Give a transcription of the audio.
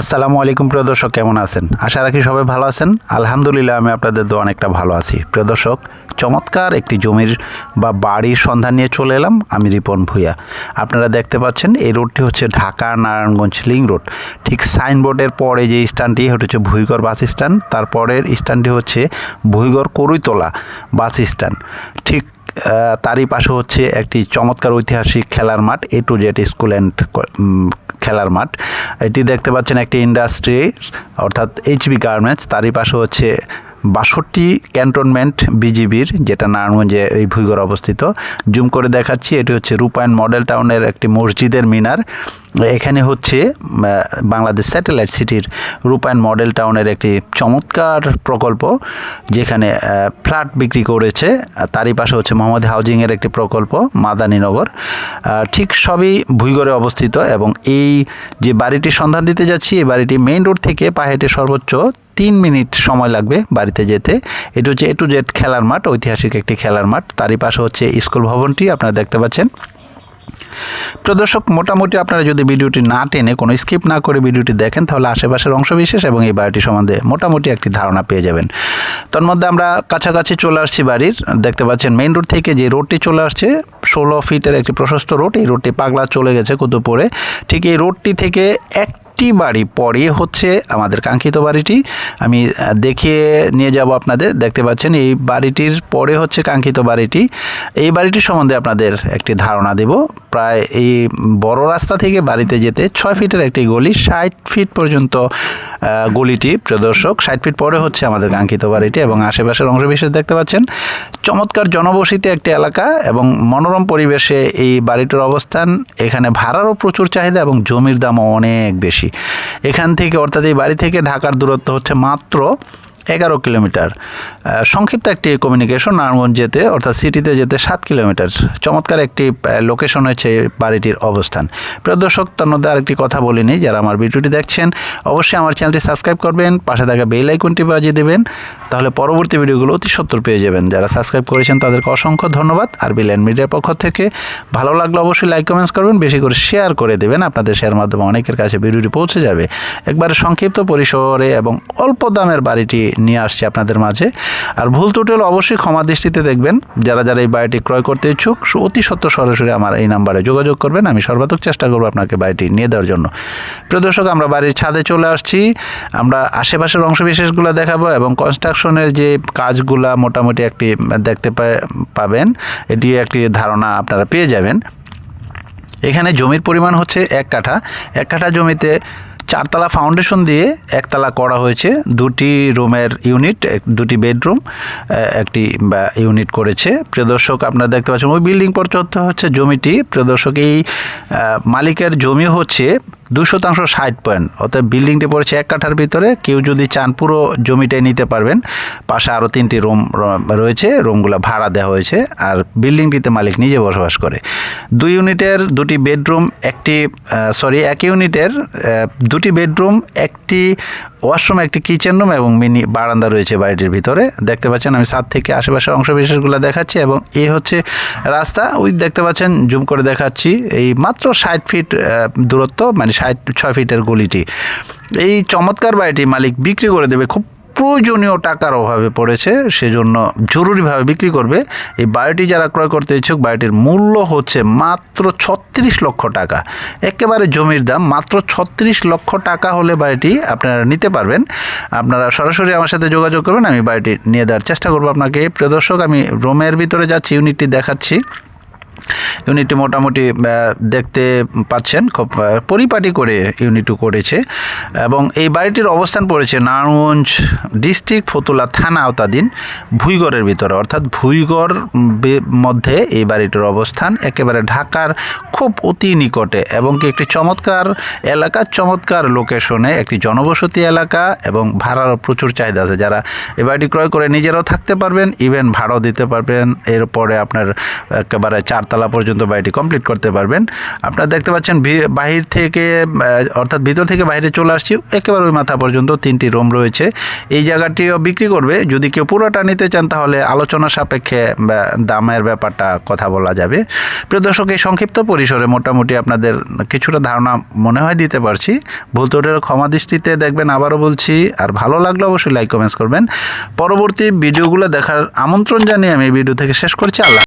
আসসালামু আলাইকুম প্রিয় দর্শক, কেমন আছেন? আশা রাখি সবাই ভালো আছেন। আলহামদুলিল্লাহ, আমি আপনাদের দো অনেকটা ভালো আছি। প্রিয় দর্শক, চমৎকার একটি জমির বা বাড়ির সন্ধান নিয়ে চলে এলাম। আমি রিপন ভূঁইয়া। আপনারা দেখতে পাচ্ছেন, এই রোডটি হচ্ছে ঢাকা নারায়ণগঞ্জ লিং রোড। ঠিক সাইনবোর্ডের পরে যে স্ট্যান্ডটি হচ্ছে ভুইগড় বাস স্ট্যান্ড। তারপরের স্ট্যান্ডটি হচ্ছে ভুইগড় করুইতলা বাস স্ট্যান্ড। ঠিক তারই পাশে হচ্ছে একটি চমৎকার ঐতিহাসিক খেলার মাঠ A to Z school and খেলার মাঠ। এটি দেখতে পাচ্ছেন একটি ইন্ডাস্ট্রি অর্থাৎ এইচবি গার্মেন্টস তারই পাশে হচ্ছে বাষট্টি ক্যান্টনমেন্ট বিজিবির যেটা নারায়ণগঞ্জে এই ভুইগড় অবস্থিত। জুম করে দেখাচ্ছি, এটি হচ্ছে রূপায়ণ মডেল টাউনের একটি মসজিদের মিনার। এখানে হচ্ছে বাংলাদেশ স্যাটেলাইট সিটির রূপায়ণ মডেল টাউনের একটি চমৎকার প্রকল্প, যেখানে ফ্ল্যাট বিক্রি করেছে তারই পাশে হচ্ছে মোহাম্মদ হাউজিংয়ের একটি প্রকল্প মাদানীনগর ঠিক সবই ভুইগড়ে অবস্থিত এবং এই যে বাড়িটির সন্ধান দিতে যাচ্ছি, এই বাড়িটি মেইন রোড থেকে পাহাড়ে সর্বোচ্চ তিন মিনিট সময় লাগবে বাড়িতে যেতে। এটি হচ্ছে এ টু জেড খেলার মাঠ, ঐতিহাসিক একটি খেলার মাঠ। তারই পাশে হচ্ছে স্কুল ভবনটি, আপনারা দেখতে পাচ্ছেন। প্রদর্শক মোটামুটি আপনারা যদি ভিডিওটি না টেনে কোনো স্কিপ না করে ভিডিওটি দেখেন, তাহলে আশেপাশের অংশবিশেষ এবং এই বাড়িটি সম্বন্ধে মোটামুটি একটি ধারণা পেয়ে যাবেন। তার মধ্যে আমরা কাছাকাছি চলে আসছি বাড়ির। দেখতে পাচ্ছেন মেইন রোড থেকে যে রোডটি চলে আসছে, ষোলো ফিটের একটি প্রশস্ত রোড এই রোডটি পাগলা চলে গেছে কুতুপুরে ঠিক এই রোডটি থেকে এক একটি বাড়ি পরে হচ্ছে আমাদের কাঙ্ক্ষিত বাড়িটি। আমি দেখিয়ে নিয়ে যাব আপনাদের। দেখতে পাচ্ছেন, এই বাড়িটির পরে হচ্ছে কাঙ্ক্ষিত বাড়িটি। এই বাড়িটির সম্বন্ধে আপনাদের একটি ধারণা দেব। প্রায় এই বড় রাস্তা থেকে বাড়িতে যেতে ছয় ফিটের একটি গলি, ষাট ফিট পর্যন্ত গলিটি প্রদর্শক। ষাট ফিট পরে হচ্ছে আমাদের কাঙ্ক্ষিত বাড়িটি এবং আশেপাশের অংশবিশেষ দেখতে পাচ্ছেন। চমৎকার জনবসিত একটি এলাকা এবং মনোরম পরিবেশে এই বাড়িটির অবস্থান। এখানে ভাড়ারও প্রচুর চাহিদা এবং জমির দামও অনেক বেশি। এখান থেকে অর্থাৎ এই বাড়ি থেকে ঢাকার দূরত্ব হচ্ছে মাত্র এগারো কিলোমিটার। সংক্ষিপ্ত একটি কমিউনিকেশন নারায়ণগঞ্জ যেতে অর্থাৎ সিটিতে যেতে সাত কিলোমিটার। চমৎকার একটি লোকেশন হয়েছে বাড়িটির অবস্থান। প্রিয় দর্শক তার মধ্যে আরেকটি কথা বলিনি, যারা আমার ভিডিওটি দেখছেন, অবশ্যই আমার চ্যানেলটি সাবস্ক্রাইব করবেন, পাশে থাকা বেল আইকনটি বাজিয়ে দেবেন, তাহলে পরবর্তী ভিডিওগুলো অতি সত্তর পেয়ে যাবেন। যারা সাবস্ক্রাইব করেছেন, তাদেরকে অসংখ্য ধন্যবাদ। আর বিলেন মিডিয়ার পক্ষ থেকে ভালো লাগলে অবশ্যই লাইক কমেন্টস করবেন, বেশি করে শেয়ার করে দেবেন। আপনাদের শেয়ার মাধ্যমে অনেকের কাছে ভিডিওটি পৌঁছে যাবে। একবারে সংক্ষিপ্ত পরিসরে এবং অল্প দামের বাড়িটি নিয়ে আসছি আপনাদের মাঝে। আর ভুল ত্রুটি হলে অবশ্যই ক্ষমা দৃষ্টিতে দেখবেন। যারা যারা এই বাড়িটি ক্রয় করতে ইচ্ছুক অতি সত্য সরাসরি আমার এই নাম্বারে যোগাযোগ করবেন। আমি সর্বাত্মক চেষ্টা করব আপনাকে বাড়িটি নিয়ে দেওয়ার জন্য। প্রিয় দর্শক, আমরা বাড়ির ছাদে চলে আসছি। আমরা আশেপাশের অংশবিশেষগুলো দেখাবো এবং কনস্ট্রাকশনের যে কাজগুলা মোটামুটি একটি দেখতে পাবেন, এটি একটি ধারণা আপনারা পেয়ে যাবেন। এখানে জমির পরিমাণ হচ্ছে এক কাঠা। এক কাঠা জমিতে চারতলা ফাউন্ডেশন দিয়ে একতলা করা হয়েছে। দুটি রুমের ইউনিট দুটি বেডরুম একটি ইউনিট করেছে। প্রিয়দর্শক, আপনারা দেখতে পাচ্ছেন, ওই বিল্ডিং পর্যন্ত হচ্ছে জমিটি। প্রিয়দর্শক, এই মালিকের জমি হচ্ছে দু শতাংশ ষাট পয়েন্ট। অর্থাৎ বিল্ডিংটি পড়েছে এক কাঠার ভিতরে। কেউ যদি চান পুরো জমিটাই নিতে পারবেন। পাশে আরও তিনটি রুম রয়েছে। রুমগুলো ভাড়া দেওয়া হয়েছে। আর বিল্ডিংটিতে মালিক নিজে বসবাস করে। দুই ইউনিটের দুটি বেডরুম, একটি সরি, এক ইউনিটের দুটি বেডরুম, একটি ওয়াশরুম একটি কিচেন রুম এবং মিনি বারান্দা রয়েছে বাড়িটির ভিতরে। দেখতে পাচ্ছেন আমি সাত থেকে আশেপাশের অংশ বিশেষগুলো দেখাচ্ছি এবং এ হচ্ছে রাস্তা। ওই দেখতে পাচ্ছেন, জুম করে দেখাচ্ছি, এই মাত্র ষাট ফিট দূরত্ব মানে ষাট, ছয় ফিটের গলিটি। এই চমৎকার বাড়িটি মালিক বিক্রি করে দেবে, খুব প্রয়োজনীয় টাকার অভাবে পড়েছে, সেজন্য জরুরিভাবে বিক্রি করবে। এই বাড়িটি যারা ক্রয় করতে ইচ্ছুক, বাড়িটির মূল্য হচ্ছে মাত্র ছত্রিশ লক্ষ টাকা। একেবারে জমির দাম, মাত্র ছত্রিশ লক্ষ টাকা হলে বাড়িটি আপনারা নিতে পারবেন। আপনারা সরাসরি আমার সাথে যোগাযোগ করবেন, আমি বাড়িটি নিয়ে দেওয়ার চেষ্টা করব আপনাকে। প্রিয় দর্শক, আমি রোমের ভিতরে যাচ্ছি, ইউনিটটি দেখাচ্ছি। ইউনিটটি মোটামুটি দেখতে পাচ্ছেন, খুব পরিপাটি করে ইউনিটও করেছে। এবং এই বাড়িটির অবস্থান পড়েছে নারায়ণগঞ্জ ডিস্ট্রিক্ট ফতুলা থানা আওতাধীন ভুইগড়ের ভিতরে। অর্থাৎ ভুইগড় মধ্যে এই বাড়িটির অবস্থান একেবারে ঢাকার খুব অতি নিকটে এবং কি একটি চমৎকার এলাকা, চমৎকার লোকেশনে একটি জনবসতি এলাকা এবং ভাড়ারও প্রচুর চাহিদা আছে। যারা এই বাড়িটি ক্রয় করে নিজেরাও থাকতে পারবেন, ইভেন ভাড়াও দিতে পারবেন। এরপরে আপনার একেবারে চার চারতলা পর্যন্ত বাড়িটি কমপ্লিট করতে পারবেন। আপনারা দেখতে পাচ্ছেন বাহির থেকে অর্থাৎ ভিতর থেকে বাইরে চলে আসছি, একেবারে ওই মাথা পর্যন্ত তিনটি রুম রয়েছে। এই জায়গাটিও বিক্রি করবে। যদি কেউ পুরোটা নিতে চান, তাহলে আলোচনা সাপেক্ষে দামের ব্যাপারটা কথা বলা যাবে। প্রিয় দর্শক, এই সংক্ষিপ্ত পরিসরে মোটামুটি আপনাদের কিছুটা ধারণা মনে হয় দিতে পারছি। ভুল ত্রুটির ক্ষমা দৃষ্টিতে দেখবেন, আবারও বলছি। আর ভালো লাগলে অবশ্যই লাইক কমেন্টস করবেন। পরবর্তী ভিডিওগুলো দেখার আমন্ত্রণ জানিয়ে আমি এই ভিডিও থেকে শেষ করছি। আল্লাহ